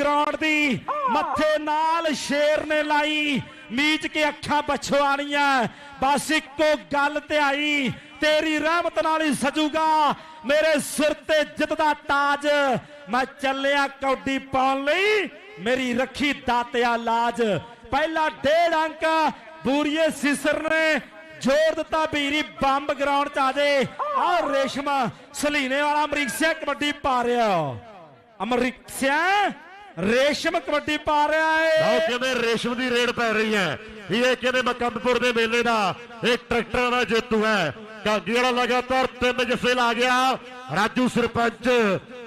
Ground ਦੀ। ਮੱਥੇ ਨਾਲ ਸ਼ੇਰ ਨੇ ਲਾਈ। ਮੀਚ ਕੇ ਅੱਖਾਂ ਬਛਵਾਣੀਆਂ ਬਸ ਇੱਕੋ ਗੱਲ ਤੇ ਆਈ। ਤੇਰੀ ਰਹਿਮਤ ਨਾਲ ਹੀ ਸਜੂਗਾ। ਮੇਰੇ ਸਿਰ ਤੇ ਜਿੱਤ ਦਾ ਤਾਜ। ਮੈਂ ਚੱਲਿਆ ਕੌਡੀ ਪਾਉਣ ਲਈ। ਮੇਰੀ ਰੱਖੀ ਦਾਤਿਆ ਲਾਜ। ਪਹਿਲਾ ਡੇਢ ਅੰਕ ਬੂਰੀਏ ਸਿਸਰ ਨੇ। ਜੋਰ ਦਿੱਤਾ ਵੀਰੀ ਬੰਬ ਗਰਾਊਂਡ ਚ ਆ ਜੇ। ਆ ਰੇਸ਼ਮ ਸਲੀਨੇ ਵਾਲਾ ਅਮਰੀਕਸਿਆ ਕਬੱਡੀ ਪਾ ਰਿਹਾ। ਅਮਰੀਕਸਿਆ ਰੇਸ਼ਮ ਕਬੱਡੀ ਪਾ ਰਿਹਾ ਲਓ ਏ ਕਹਿੰਦੇ ਰੇਸ਼ਮ ਦੀ ਰੇਡ ਪੈ ਰਹੀ ਹੈ। ਇਹ ਕਹਿੰਦੇ ਮਕੰਦਪੁਰ ਦੇ ਮੇਲੇ ਦਾ ਇਹ ਟਰੈਕਟਰਾਂ ਦਾ ਜੇਤੂ ਹੈ। ਕਾਗੀ ਵਾਲਾ ਲਗਾਤਾਰ ਤਿੰਨ ਜੱਫੇ ਲਾ ਗਿਆ। ਰਾਜੂ ਸਰਪੰਚ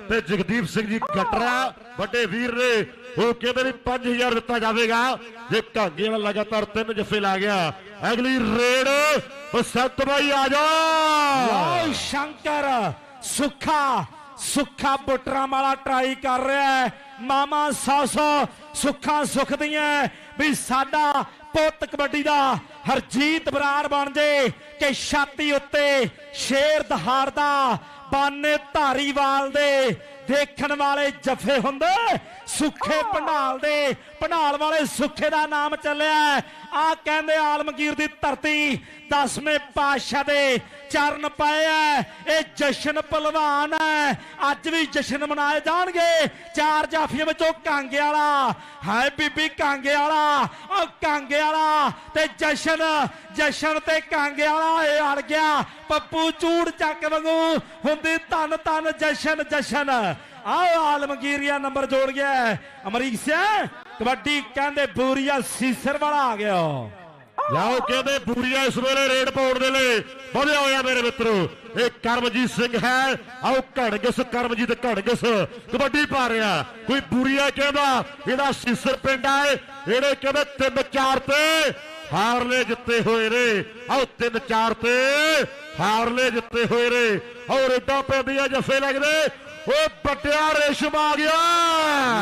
ਤੇ ਜਗਦੀਪ ਸਿੰਘ ਜੀ ਗਟਰਾ। ਵੱਡੇ ਵੀਰ ਨੇ ਉਹ ਕਹਿੰਦੇ ਵੀ 5000 ਦਿੱਤਾ ਜਾਵੇਗਾ। ਜੇ ਕਾਗੀ ਵਾਲਾ ਲਗਾਤਾਰ ਤਿੰਨ ਜੱਫੇ ਲਾ ਗਿਆ। ਅਗਲੀ ਰੇਡ ਬਸੰਤ ਬਾਈ ਆ ਜਾ। ਵਾਓ ਸ਼ੰਕਰ ਸੁੱਖਾ ਸੁੱਖਾ ਬੁੱਟਰਾਂ ਵਾਲਾ ਟਰਾਈ ਕਰ ਰਿਹਾ ਹੈ। ਮਾਮਾ ਸੌ ਸੌ ਸੁੱਖਾਂ ਸੁੱਖ ਦੀਆਂ ਵੀ ਸਾਡਾ ਪੁੱਤ ਕਬੱਡੀ ਦਾ ਹਰਜੀਤ ਬਰਾੜ ਬਣ ਜੇ ਕਿ ਛਾਤੀ ਉੱਤੇ ਸ਼ੇਰ ਦਹਾੜਦਾ ਬਾਨੇ ਧਾਰੀਵਾਲ ਦੇ ਦੇਖਣ ਵਾਲੇ ਜਫੇ ਹੁੰਦੇ। ਸੁੱਖੇ ਪੰਡਾਲ ਦੇ ਪੰਡਾਲ ਵਾਲੇ ਸੁੱਖੇ ਦਾ ਨਾਮ ਚੱਲਿਆ ਆ ਕਹਿੰਦੇ ਆਲਮਗੀਰ ਦੀ ਧਰਤੀ ਦਸਵੇਂ ਪਾਤਸ਼ਾਹ ਦੇ ਚਰਨ ਪਾਏ ਐ ਇਹ ਜਸ਼ਨ ਪਹਿਲਵਾਨ ਹੈ। ਅੱਜ ਵੀ ਜਸ਼ਨ ਮਨਾਏ ਜਾਣਗੇ। ਚਾਰ ਜਾਫੀਆਂ ਵਿੱਚੋਂ ਕਾਂਗੇ ਵਾਲਾ ਹਾਏ ਬੀਬੀ ਕਾਂਗੇ ਵਾਲਾ ਉਹ ਕਾਂਗੇ ਵਾਲਾ। ਤੇ ਜਸ਼ਨ ਜਸ਼ਨ ਤੇ ਕਾਂਗੇ ਵਾਲਾ ਇਹ ਅੜ ਗਿਆ। ਪੱਪੂ ਚੂੜ ਚੱਕ ਵਾਂਗੂ ਹੁੰਦੀ ਧੰਨ ਧੰਨ ਜਸ਼ਨ ਜਸ਼ਨ। ਆਹ ਆਲਮਗੀਰੀਆ ਨੰਬਰ ਜੋੜ ਗਿਆ ਅਮਰੀਕ ਸਿੰਘ, ਕਬੱਡੀ ਕਹਿੰਦੇ ਬੂਰੀਆ ਸੀਸਰ ਵਾਲਾ ਆ ਗਿਆ। ਲਓ ਕਹਿੰਦੇ ਬੂਰੀਆ ਇਸ ਵੇਲੇ ਰੇਡ ਪਾਉਣ ਦੇ ਲਈ ਵਧਿਆ ਹੋਇਆ ਮੇਰੇ ਮਿੱਤਰੋ। ਇਹ ਕਰਮਜੀਤ ਸਿੰਘ ਹੈ। ਆਓ ਘੜਗਸ, ਕਰਮਜੀਤ ਘੜਗਸ, ਕਬੱਡੀ ਪਾ ਰਿਹਾ। ਕੋਈ ਬੂਰੀਆ ਕਹਿੰਦਾ, ਇਹਦਾ ਸੀਸਰ ਪਿੰਡ ਆਏ ਇਹਨੇ ਕਹਿੰਦੇ ਤਿੰਨ ਚਾਰ ਤੇ ਹਾਰਲੇ ਜਿੱਤੇ ਹੋਏ ਨੇ। ਆਓ ਤਿੰਨ ਚਾਰ ਤੇ ਹਾਰਲੇ ਜਿੱਤੇ ਹੋਏ ਨੇ। ਆਓ ਰੇਡਾਂ ਪੈਂਦੀਆਂ ਜੱਫੇ ਲੱਗਦੇ। ਓਏ ਵੱਡਿਆ ਰੇਸ਼ਮ ਆ ਗਿਆ।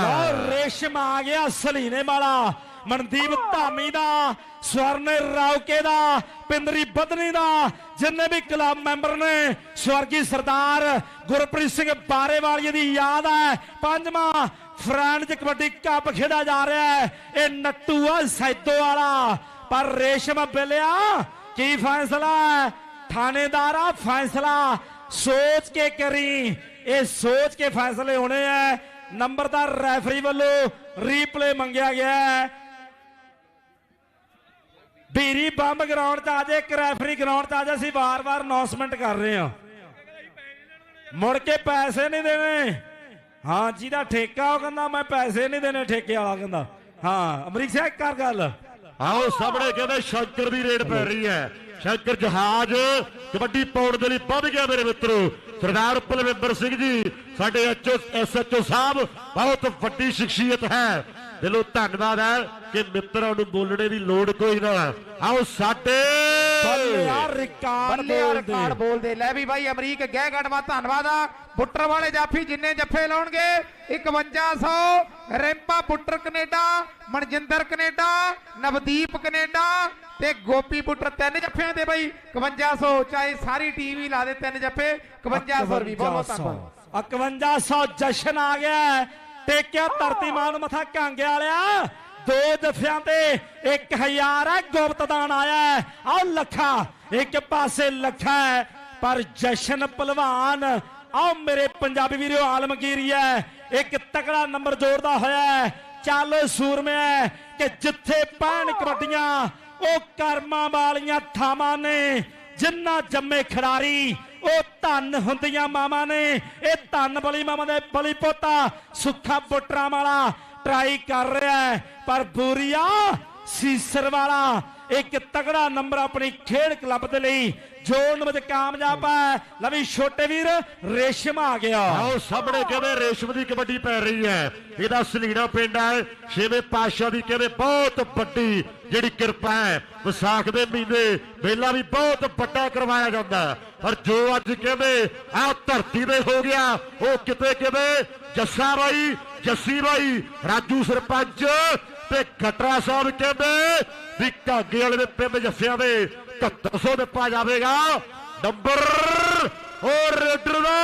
ਔਰ ਰੇਸ਼ਮ ਆ ਗਿਆ ਸਲੀਨੇ ਵਾਲਾ। ਮਨਦੀਪ ਧਾਮੀ ਦਾ, ਸਵਰਨ ਰਾਉਕੇ ਦਾ, ਪਿੰਦਰੀ ਬਦਨੀ ਦਾ, ਜਿੰਨੇ ਵੀ ਕਲੱਬ ਮੈਂਬਰ ਨੇ, ਸਵਰਗੀ ਸਰਦਾਰ ਗੁਰਪ੍ਰੀਤ ਸਿੰਘ ਬਾਰੇਵਾਲੀ ਦੀ ਯਾਦ ਹੈ। ਪੰਜਵਾਂ ਫਰਾਂਸ ਕਬੱਡੀ ਕੱਪ ਖੇਡਿਆ ਜਾ ਰਿਹਾ ਹੈ। ਇਹ ਨੱਟੂ ਆ, ਸੈਦੋ ਵਾਲਾ। ਪਰ ਰੇਸ਼ਮ ਬਿਲਿਆ, ਕੀ ਫੈਸਲਾ ਹੈ? ਥਾਣੇਦਾਰਾ ਫੈਸਲਾ। ਸੋਚ ਕੇ ਕਰੀ। ਇਹ ਸੋਚ ਕੇ ਫੈਸਲੇ ਹੋਣੇ ਐ ਨੰਬਰਦਾਰ ਰੈਫਰੀ ਵੱਲੋਂ ਰੀਪਲੇ ਮੰਗਿਆ ਗਿਆ ਹੈ। ਬੀਰੀ ਬੰਬ ਗਰਾਊਂਡ 'ਚ ਆ ਜੇ ਇੱਕ ਰੈਫਰੀ ਗਰਾਊਂਡ 'ਚ ਆ ਜਾ ਅਸੀਂ ਵਾਰ-ਵਾਰ ਅਨਾਉਂਸਮੈਂਟ ਕਰ ਰਹੇ ਹਾਂ। ਮੁੜ ਕੇ ਪੈਸੇ ਨਹੀਂ ਦੇਣੇ। ਹਾਂ, ਜਿਹਦਾ ਠੇਕਾ ਉਹ ਕਹਿੰਦਾ, ਮੈਂ ਪੈਸੇ ਨਹੀਂ ਦੇਣੇ ਠੇਕੇ ਵਾਲਾ, ਕਹਿੰਦਾ। ਹਾਂ, ਅਮਰੀਕ ਸਿੰਘ ਕਰ ਗੱਲ। ਆਓ ਸਾਹਮਣੇ ਕਹਿੰਦੇ ਸ਼ੰਕਰ ਦੀ ਰੇਡ ਪੈ ਰਹੀ ਹੈ। ਸ਼ੰਕਰ ਜਹਾਜ਼ ਕਬੱਡੀ ਪਾਉਣ ਦੇ ਲਈ ਵੱਧ ਗਿਆ ਮੇਰੇ ਮਿੱਤਰੋ। ਸਰਦਾਰ ਪਲਵਿੰਦਰ ਸਿੰਘ ਜੀ, ਸਾਡੇ ਐਚਓ, ਐਸਐਚਓ ਸਾਹਿਬ, ਬਹੁਤ ਵੱਡੀ ਸ਼ਖਸੀਅਤ ਹੈ। ਦਿਲੋਂ ਧੰਨਵਾਦ ਹੈ ਕਿ ਮਿੱਤਰਾਂ ਨੂੰ ਬੋਲਣੇ ਦੀ ਲੋੜ ਕੋਈ ਨਾ ਆਓ ਸਾਡੇ ਬੱਲੇ ਯਾਰ ਰਿਕਾਰਡ ਬੋਲਦੇ। ਬੋਲਦੇ। ਲੈ ਵੀ ਬਾਈ ਅਮਰੀਕ ਗਹਿ ਗੜਵਾ ਧੰਨਵਾਦ ਆ। ਬੁੱਟਰ ਵਾਲੇ ਜਾਫੀ ਜਿੰਨੇ ਜੱਫੇ ਲਾਉਣਗੇ 5100 Rimpa Buttar Canada Manjinder Canada Navdeep Canada ਤੇ ਗੋਪੀ ਬੁੱਟਰ ਤਿੰਨ ਜੱਫਿਆਂ ਦੇ ਬਾਈ 5100 ਚਾਹੇ ਸਾਰੀ ਟੀਮ ਹੀ ਲਾ ਦੇ ਤਿੰਨ ਜੱਫੇ 5100 ਵੀ। ਬਹੁਤ ਬਹੁਤ ਧੰਨਵਾਦ। 5100 ਜਸ਼ਨ ਆ ਗਿਆ। ਟੇਕਿਆ ਧਰਤੀ ਮਾਂ ਨੂੰ ਮੱਥਾ ਕਾਂਗੇ ਵਾਲਿਆ। ਦੋ ਜਫਿਆਂ ਤੇ 1000 ਹੈ, ਗੁਪਤ ਆਇਆ ਹੈ। ਲੱਖਾ, ਇੱਕ ਪਾਸੇ ਲੱਖਾ ਪਰ ਜਸ਼ਨ ਪਹਿਲਵਾਨ ਆਹ ਮੇਰੇ ਪੰਜਾਬੀ ਵੀਰੋ ਆਲਮਗੀਰੀ ਹੈ। ਇੱਕ ਤਕੜਾ ਨੰਬਰ ਜੋੜਦਾ ਹੋਇਆ ਚੱਲ ਸੂਰਮਿਆ ਕਿ ਜਿੱਥੇ ਪੈਣ ਕਬੱਡੀਆਂ, ਉਹ ਕਰਮਾਂ ਵਾਲੀਆਂ ਥਾਵਾਂ ਨੇ, ਜਿੰਨਾ ਜੰਮੇ ਖਿਡਾਰੀ, ਉਹ ਧੰਨ ਹੁੰਦੀਆਂ ਮਾਵਾਂ ਨੇ। ਇਹ ਧੰਨ ਬਲੀ ਮਾਵਾਂ ਦੇ ਬਲੀ ਪੋਤਾ, ਸੁੱਖਾ ਬੁੱਟਰਾਂ ਵਾਲਾ ਟਰਾਈ ਕਰ ਰਿਹਾ ਹੈ, ਪਰ ਬੂਰੀਆ ਸੀਸਰ ਵਾਲਾ। ਇੱਕ ਤਗੜਾ ਨੰਬਰ ਆਪਣੀ ਖੇਡ ਕਲੱਬ ਦੇ ਲਈ। ਜੋੜਨ ਵਿੱਚ ਕਾਮਯਾਬ ਹੈ, ਲਵੀ ਛੋਟੇ ਵੀਰ, ਰੇਸ਼ਮ ਆ ਗਿਆ। ਆਓ, ਸਾਹਮਣੇ ਕਹਿੰਦੇ ਰੇਸ਼ਮ ਦੀ ਕਬੱਡੀ ਪੈ ਰਹੀ ਹੈ। ਇਹਦਾ ਸਲੀਣਾ ਪਿੰਡ ਹੈ, ਛੇਵੇਂ ਪਾਤਸ਼ਾਹ ਦੀ ਕਹਿੰਦੇ ਬਹੁਤ ਵੱਡੀ ਜਿਹੜੀ ਕਿਰਪਾ ਹੈ। ਵਿਸਾਖ ਦੇ ਮਹੀਨੇ ਮੇਲਾ ਵੀ ਬਹੁਤ ਵੱਡਾ ਕਰਵਾਇਆ ਜਾਂਦਾ ਹੈ। ਪਰ ਜੋ ਅੱਜ ਕਹਿੰਦੇ ਆ ਧਰਤੀ ਦੇ ਹੋ ਗਿਆ, ਉਹ ਕਿਤੇ ਕਿਵੇਂ ਜੱਸਾ ਬਾਈ ਜੱਸੀ ਬਾਈ ਰਾਜੂ ਸਰਪੰਚ ਤੇ ਖਟਰਾ ਸਾਹਿਬ ਕਹਿੰਦੇ ਵੀ ਕਾਗੇ ਵਾਲੇ ਦੇ ਪਿੰਡ ਜੱਸਿਆਂ ਦੇ 7100 ਦਿੱਤਾ ਜਾਵੇਗਾ ਨੰਬਰ ਉਹ ਰੇਡਰ ਦਾ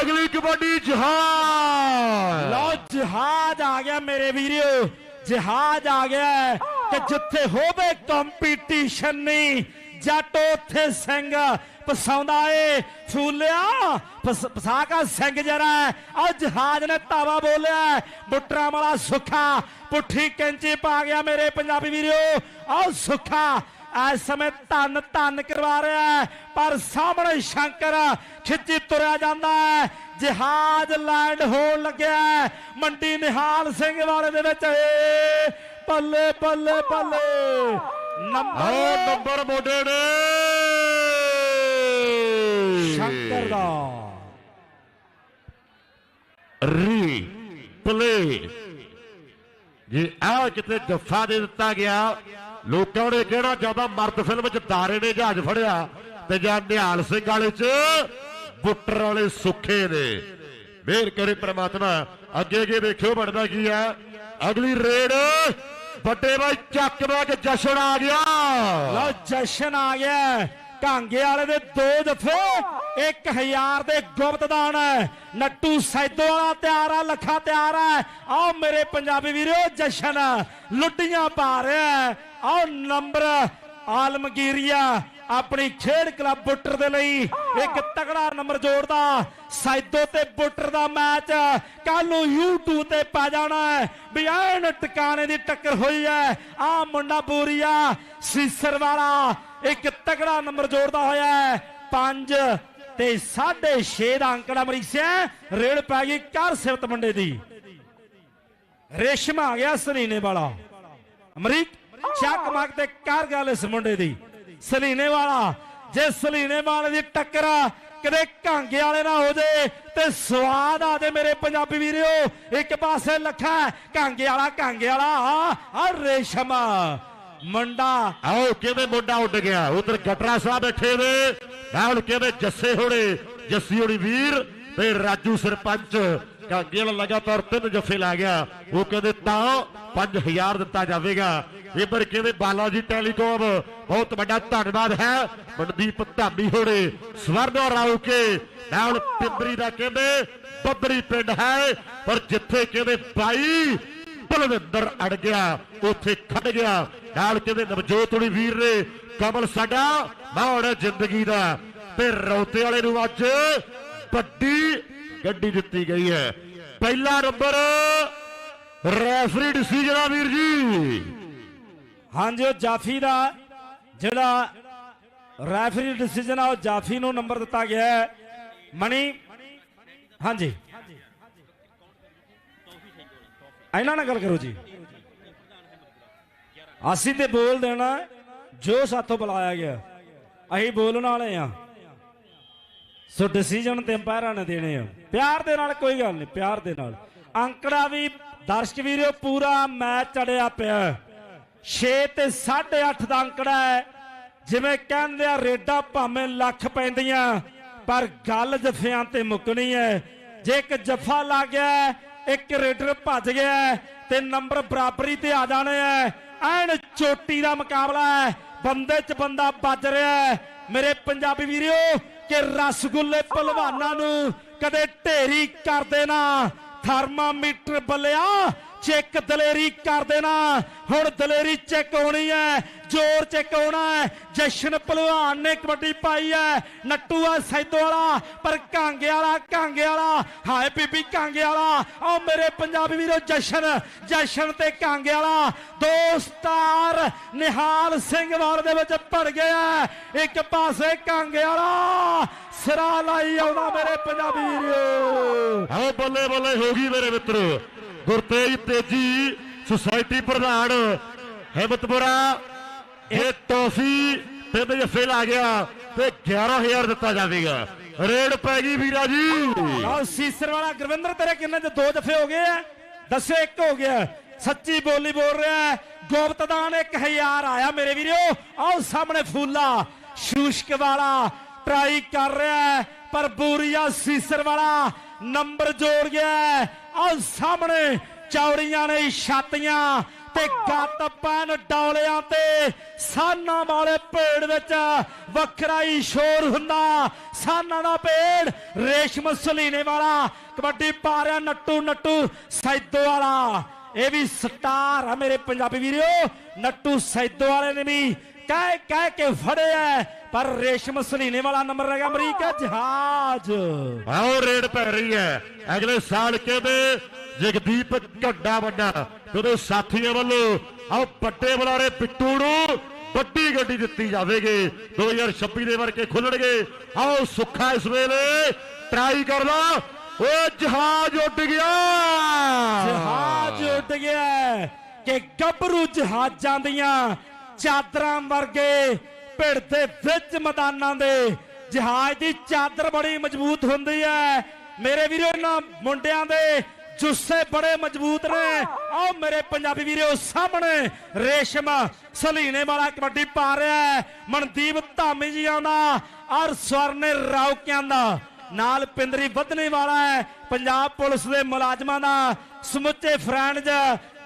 ਅਗਲੀ ਕਬੱਡੀ ਜਹਾਜ਼ ਲਓ ਜਹਾਜ਼ ਆ ਗਿਆ ਮੇਰੇ ਵੀਰੋ ਜਹਾਜ਼ ਆ ਗਿਆ ਹੈ ਕਿ ਜਿੱਥੇ ਹੋਵੇ ਕੰਪੀਟੀਸ਼ਨ ਨਹੀਂ ਜੱਟ ਉੱਥੇ ਸਿੰਘ ਪਸਾਉਂਦਾ ਏ। ਫੂਲਿਆ ਪਸ- ਪਸਾਕਾ ਸਿੰਘ ਜਰਾ। ਆ ਜਹਾਜ਼ ਨੇ ਧਾਵਾ ਬੋਲਿਆ। ਬੁੱਟਰਾਂ ਵਾਲਾ ਸੁੱਖਾ, ਪੁੱਠੀ ਕੈਂਚੀ ਪਾ ਗਿਆ ਮੇਰੇ ਪੰਜਾਬੀ ਵੀਰੋ। ਆਹ ਸੁੱਖਾ, ਇਸ ਸਮੇਂ ਧੰਨ ਧੰਨ ਕਰਵਾ ਰਿਹਾ ਹੈ। ਪਰ ਸਾਹਮਣੇ ਸ਼ੰਕਰ ਖਿੱਚੀ ਤੁਰਿਆ ਜਾਂਦਾ ਹੈ। ਜਹਾਜ਼ ਲੈਂਡ ਹੋਣ ਲੱਗਿਆ ਮੰਡੀ ਨਿਹਾਲ ਸਿੰਘ ਵਾਲੇ ਦੇ ਵਿੱਚ ਏ। ਬੱਲੇ ਬੱਲੇ ਆਓ ਨੰਬਰ ਮੋਢੇ ਨੇ। ਸ਼ੰਕਰ ਦਾ ਰੀ ਪਲੇ ਜੇ ਆ ਕਿਤੇ ਜੱਫਾ ਦੇ ਦਿੱਤਾ ਗਿਆ ਲੋਕਾਂ ਨੇ ਕਿਹੜਾ ਜ਼ਿਆਦਾ ਮਰਦ ਫਿਲਮ ਚ ਤਾਰੇ ਨੇ ਜਹਾਜ਼ ਫੜਿਆ? ਤੇ ਜਾਂ ਨਿਹਾਲ ਸਿੰਘ ਵਾਲੇ ਚ ਬੁੱਟਰ ਵਾਲੇ ਸੁੱਖੇ ਨੇ। ਮਿਹਰ ਕਰੇ ਪ੍ਰਮਾਤਮਾ ਅੱਗੇ ਅੱਗੇ ਵੇਖਿਓ ਬਣਦਾ ਕੀ ਆ। ਅਗਲੀ ਰੇਡ ਵੱਡੇ ਬਾਈ ਚੱਕ ਵਾ ਜਸ਼ਨ ਆ ਗਿਆ। ਲਓ ਜਸ਼ਨ ਆ ਗਿਆ। ਹੈ। ਵਾਲੇ ਦੇ ਦੋ ਦਫੇ 1000 ਦੇ ਗੁਪਤਦਾਨ ਹੈ। ਨੱਟੂ ਸੈਦੋ ਵਾਲਾ ਤਿਆਰ ਆ ਲੱਖਾ ਤਿਆਰ ਹੈ। ਆਓ ਮੇਰੇ ਪੰਜਾਬੀ ਵੀਰੋ, ਜਸ਼ਨ ਲੁੱਟੀਆਂ ਪਾ ਰਿਹਾ ਆਓ ਨੰਬਰ ਆਲਮਗੀਰੀਆ ਆਪਣੀ ਖੇਡ ਕਲੱਬ ਬੁੱਟਰ ਦੇ ਲਈ ਇੱਕ ਤਗੜਾ ਨੰਬਰ ਜੋੜਦਾ। ਸੈਦੋ ਤੇ ਬੁੱਟਰ ਦਾ ਮੈਚ। ਕੱਲ ਨੂੰ YouTube ਤੇ ਪਾ ਜਾਣਾ ਹੈ। ਵੀ ਐਨ ਟਿਕਾਣੇ ਦੀ ਟੱਕਰ ਹੋਈ ਹੈ। ਆ ਮੁੰਡਾ ਬੂਰੀਆ ਸੀਸਰ ਵਾਲਾ ਇੱਕ ਤਗੜਾ ਨੰਬਰ ਜੋੜਦਾ ਹੋਇਆ ਹੈ। 5 ਤੇ 6.5 ਦਾ ਅੰਕੜਾ ਮਰੀਸਿਆ ਰੇਡ ਪੈ ਗਈ ਕਰ ਸਿਫਤ ਮੁੰਡੇ ਦੀ। ਰੇਸ਼ਮ ਆ ਗਿਆ ਸਰੀਨੇ ਵਾਲਾ। ਅਮਰੀਕ ਚੱਕ ਮੱਕ ਤੇ ਕਰ ਗੱਲ ਇਸ ਮੁੰਡੇ ਦੀ। ਸਲੀਨੇ ਵਾਲਾ। ਜੇ ਸਲੀਨੇ ਵਾਲੇ ਦੀ ਟੱਕਰ ਕਦੇ ਘਾਂਗੇ ਵਾਲੇ ਨਾਲ ਹੋ ਜੇ, ਤੇ ਸਵਾਦ ਆ ਦੇ ਮੇਰੇ ਪੰਜਾਬੀ ਵੀਰਿਓ, ਇੱਕ ਪਾਸੇ ਲੱਖਾ ਕਾਂਗੇ ਵਾਲਾ ਕਾਂਗੇ ਵਾਲਾ, ਆ ਰੇਸ਼ਮ। ਮੁੰਡਾ। ਆਓ ਕਿਵੇਂ ਮੁੰਡਾ ਉੱਡ ਗਿਆ? ਉਧਰ ਗਟਰਾ ਸਾਹਿਬ ਬੈਠੇ ਨੇ। ਨਾਲ ਕਿਵੇਂ ਜੱਸੇ ਹੋੜੇ ਜੱਸੀ ਹੋਣੀ ਵੀਰ ਤੇ ਰਾਜੂ ਸਰਪੰਚ। ਕਾਂਗੇ ਵਾਲਾ ਲਗਾਤਾਰ ਤਿੰਨ ਜੱਫੇ ਲਾ ਗਿਆ। ਉਹ ਕਹਿੰਦੇ ਤਾਂ 5000 ਦਿੱਤਾ ਜਾਵੇਗਾ। ਇਧਰ ਕਹਿੰਦੇ ਬਾਲਾਜੀ ਟੈਲੀਕਾਮ? ਬਹੁਤ ਵੱਡਾ ਧੰਨਵਾਦ ਹੈ। ਮਨਦੀਪ ਧਾਮੀ ਹੋਣੇ, ਸਵਰਨੋ ਰਾਉਕੇ ਨਾਲ ਪਿੰਬਰੀ ਦਾ ਕਹਿੰਦੇ, ਬੱਬਰੀ ਪਿੰਡ ਹੈ। ਪਰ ਜਿੱਥੇ ਕਹਿੰਦੇ ਬਾਈ ਬਲਵਿੰਦਰ ਅੜ ਗਿਆ, ਉੱਥੇ ਖੜ ਗਿਆ। ਨਾਲ ਕਹਿੰਦੇ ਨਵਜੋਤ ਹੁਣੀ ਵੀਰ ਨੇ, ਕਮਲ ਸਾਡਾ, ਮਾਣ ਜ਼ਿੰਦਗੀ ਦਾ। ਤੇ ਰੌਤੇ ਵਾਲੇ ਨੂੰ ਅੱਜ ਵੱਡੀ ਗੱਡੀ ਦਿੱਤੀ ਗਈ ਹੈ। ਪਹਿਲਾ ਨੰਬਰ ਰੈਫਰੀ ਡਿਸੀਜਨ ਆ ਵੀਰ ਜੀ। ਹਾਂਜੀ, ਉਹ ਜਾਫੀ ਦਾ ਜਿਹੜਾ ਰੈਫਰੀ ਡਿਸੀਜਨ ਆ, ਉਹ ਜਾਫੀ ਨੂੰ ਨੰਬਰ ਦਿੱਤਾ ਗਿਆ ਹੈ। ਮਣੀ, ਹਾਂਜੀ। ਇਹਨਾਂ ਨਾਲ ਗੱਲ ਕਰੋ ਜੀ। ਅਸੀਂ ਤੇ ਬੋਲ ਦੇਣਾ, ਜੋ ਸਾਥੋਂ ਬੁਲਾਇਆ ਗਿਆ। ਅਸੀਂ ਬੋਲਣ ਵਾਲੇ ਆ। ਸੋ ਡਿਸੀਜਨ ਤੇ ਅੰਪਾਇਰਾਂ ਨੇ ਦੇਣੇ ਆ। ਪਿਆਰ ਦੇ ਨਾਲ ਕੋਈ ਗੱਲ ਨਹੀਂ, ਪਿਆਰ ਦੇ ਨਾਲ। ਅੰਕੜਾ ਵੀ, ਦਰਸ਼ਕ ਵੀਰੋ, ਪੂਰਾ ਮੈਚ ਚੜਿਆ ਪਿਆ। 6 ਤੇ 8.5 ਦਾ ਅੰਕੜਾ ਹੈ। ਜਿਵੇਂ ਕਹਿੰਦੇ ਆ, ਰੇਡਾਂ ਭਾਵੇਂ ਲੱਖ ਪੈਂਦੀਆਂ, ਪਰ ਗੱਲ ਜਫਿਆਂ ਤੇ ਮੁੱਕਣੀ ਹੈ। ਜੇ ਇੱਕ ਜਫਾ ਲੱਗ ਗਿਆ, ਇੱਕ ਰੇਡਰ ਭੱਜ ਗਿਆ, ਤੇ ਨੰਬਰ ਬਰਾਬਰੀ ਤੇ ਆ ਜਾਣੇ ਐ ਐਨ ਚੋਟੀ ਦਾ ਮੁਕਾਬਲਾ ਹੈ। ਬੰਦੇ 'ਚ ਬੰਦਾ ਵੱਜ ਰਿਹਾ ਹੈ। ਮੇਰੇ ਪੰਜਾਬੀ ਵੀਰਿਓ, ਕਿ ਰਸਗੁੱਲੇ ਪਹਿਲਵਾਨਾਂ ਨੂੰ ਕਦੇ ਢੇਰੀ ਕਰ ਦੇਣਾ ਥਰਮਾਮੀਟਰ ਬੱਲਿਆ ਚੈੱਕ ਦਲੇਰੀ ਕਰ ਦੇਣਾ। ਹੁਣ ਦਲੇਰੀ ਚੈੱਕ ਹੋਣੀ ਹੈ ਜ਼ੋਰ ਚੈੱਕ ਹੋਣਾ ਹੈ ਜਸ਼ਨ ਪਹਿਲਵਾਨ ਨੇ ਕਬੱਡੀ ਪਾਈ ਹੈ ਨੱਟੂ ਆ ਸੈਦੋ ਵਾਲਾ, ਪਰ ਕਾਂਗੇ ਵਾਲਾ ਕਾਂਗੇ ਵਾਲਾ। ਹਾਏ ਬੀਬੀ ਕਾਂਗੇ ਵਾਲਾ। ਆਓ ਮੇਰੇ ਪੰਜਾਬੀ ਵੀਰੋ, ਜਸ਼ਨ ਜਸ਼ਨ ਤੇ ਕਾਂਗੇ ਵਾਲਾ। ਦੋ ਸਟਾਰ ਨਿਹਾਲ ਸਿੰਘ ਵਾਲ ਦੇ ਵਿੱਚ ਭੜ ਗਿਆ ਇੱਕ ਪਾਸੇ ਕਾਂਗੇ ਵਾਲਾ। ਸਿਰਾ ਲਾਈ ਆਉਣਾ ਮੇਰੇ ਪੰਜਾਬੀ ਵੀਰੋ। ਆਓ ਬੱਲੇ ਬੱਲੇ, ਹੋ ਗਈ ਮੇਰੇ ਮਿੱਤਰੋ। ਗੁਰਤੇਜ ਤੇਜੀ ਸੁਸਾਇਟੀ ਪ੍ਰਧਾਨ ਹਿੰਮਤਪੁਰਾ। ਇਹ ਟੋਫੀ ਪਿੰਡ ਜੱਫੇ ਲਾ ਗਿਆ ਤੇ 11000 ਦਿੱਤਾ ਜਾਵੇਗਾ। ਰੇਡ ਪੈ ਗਈ ਵੀਰਾ ਜੀ। ਆਹ ਸੀਸਰ ਵਾਲਾ ਗੁਰਵਿੰਦਰ ਤੇਰੇ ਕਿੰਨੇ ਚ ਦੋ ਦਫੇ ਹੋ ਗਏ ਆ? ਦੱਸੇ ਇੱਕ ਹੋ ਗਿਆ। ਸੱਚੀ ਬੋਲੀ ਬੋਲ ਰਿਹਾ ਹੈ। ਗੁਪਤਦਾਨ 1000 ਆਇਆ ਮੇਰੇ ਵੀਰੋ। ਆਓ ਸਾਹਮਣੇ ਫੂਲਾ ਸ਼ੂਸ਼ਕ ਵਾਲਾ ਟਰਾਈ ਕਰ ਰਿਹਾ ਹੈ, ਪਰ ਬੂਰੀਆ ਸੀਸਰ ਵਾਲਾ ਨੰਬਰ ਜੋੜ ਗਿਆ ਹੈ। ਸਾਹਮਣੇ ਚੌੜੀਆਂ ਨੇ ਛਾਤੀਆਂ ਤੇ ਗੱਤ ਪੈਣ ਡੌਲਿਆਂ ਤੇ। ਸਾਨਾਂ ਵਾਲੇ ਭੇੜ ਵਿੱਚ ਵੱਖਰਾ ਹੀ ਸ਼ੋਰ ਹੁੰਦਾ। ਸਾਨਾਂ ਦਾ ਭੇੜ ਰੇਸ਼ਮ ਸਲੀਨੇ ਵਾਲਾ, ਕਬੱਡੀ ਪਾ ਰਿਹਾ ਨੱਟੂ ਨੱਟੂ ਸੈਦੋ ਵਾਲਾ। ਇਹ ਵੀ ਸਟਾਰ ਆ ਮੇਰੇ ਪੰਜਾਬੀ ਵੀਰੋ ਨੱਟੂ ਸੈਦੋ ਵਾਲੇ ਨੇ ਵੀ ਕਹਿ ਕਹਿ ਕੇ ਫੜਿਆ ਪਰ ਰੇਸ਼ਮ ਸਲੀਨੇ ਵਾਲਾ ਨੰਬਰ ਰਹਿ ਗਿਆ ਅਮਰੀਕਾ ਜਹਾਜ਼। ਆਓ ਰੇਡ ਪੈ ਰਹੀ ਹੈ। ਅਗਲੇ ਸਾਲ ਕਹਿੰਦੇ? ਜਗਦੀਪ ਘੱਡਾ ਵੱਡਾ। ਉਹਦੇ ਸਾਥੀਆਂ ਵੱਲੋਂ? ਆਓ ਵੱਡੇ ਬੁਲਾਰੇ ਪਿੱਟੂ ਨੂੰ ਵੱਡੀ ਗੱਡੀ ਦਿੱਤੀ ਜਾਵੇਗੀ। 2026 ਦੇ ਵਰਕੇ ਖੁੱਲਣਗੇ। ਆਓ ਸੁੱਖਾ ਇਸ ਵੇਲੇ ਟਰਾਈ ਕਰ ਲਾ ਓ ਜਹਾਜ਼ ਉੱਡ ਗਿਆ। ਜਹਾਜ਼ ਉੱਡ ਗਿਆ ਕਿ ਗੱਭਰੂ ਜਹਾਜ਼ਾਂ ਦੀਆਂ ਚਾਦਰਾਂ ਵਰਗੇ ਭਿੜ ਦੇ ਵਿੱਚ ਮੈਦਾਨਾਂ ਦੇ ਜਹਾਜ਼ ਦੀ ਚਾਦਰ ਬੜੀ ਮਜ਼ਬੂਤ ਹੁੰਦੀ ਹੈ। ਮੇਰੇ ਵੀਰੋ, ਇਹਨਾਂ ਮੁੰਡਿਆਂ ਦੇ ਜੁੱਸੇ ਬੜੇ ਮਜ਼ਬੂਤ ਨੇ। ਆਓ ਮੇਰੇ ਪੰਜਾਬੀ ਵੀਰੋ, ਸਾਹਮਣੇ ਰੇਸ਼ਮ ਸਲੀਨੇ ਵਾਲਾ ਕਬੱਡੀ ਪਾ ਰਿਹਾ ਹੈ। ਮਨਦੀਪ ਧਾਮੀ ਜੀ ਆਉਂਦਾ, ਔਰ ਸਵਰਨੇ ਰੌਕਿਆਂ ਦਾ। ਨਾਲ ਪਿੰਦਰੀ ਵਧਣੇ ਵਾਲਾ ਹੈ, ਪੰਜਾਬ ਪੁਲਿਸ ਦੇ ਮੁਲਾਜ਼ਮਾਂ ਦਾ। ਸਮੁੱਚੇ ਫਰੈਂਡਜ਼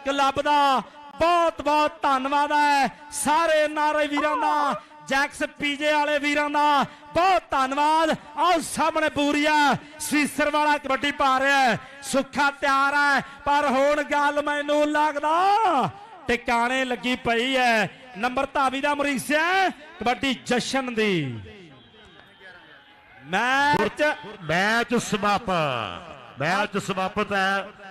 ਕਲੱਬ ਦਾ ਬਹੁਤ ਬਹੁਤ ਧੰਨਵਾਦ ਹੈ ਸਾਰੇ ਨਾਰੇ ਵੀਰਾਂ ਦਾ, ਜੈਕਸ ਪੀਜੇ ਵਾਲੇ ਵੀਰਾਂ ਦਾ, ਬਹੁਤ ਧੰਨਵਾਦ। ਆਓ ਸਾਹਮਣੇ ਪੂਰੀਆ ਸੀਸਰ ਵਾਲਾ ਕਬੱਡੀ ਪਾ ਰਿਹਾ ਹੈ, ਸੁੱਖਾ ਤਿਆਰ ਹੈ, ਪਰ ਹੁਣ ਗੱਲ ਮੈਨੂੰ ਲੱਗਦਾ ਟਿਕਾਣੇ ਲੱਗੀ ਪਈ ਹੈ, ਨੰਬਰ ਧਾਵੀ ਦਾ ਮਰੀਸਿਆ ਕਬੱਡੀ ਜਸ਼ਨ ਦੀ। ਮੈਚ ਮੈਚ ਸਮਾਪਤ ਮੈਚ ਸਮਾਪਤ ਹੈ।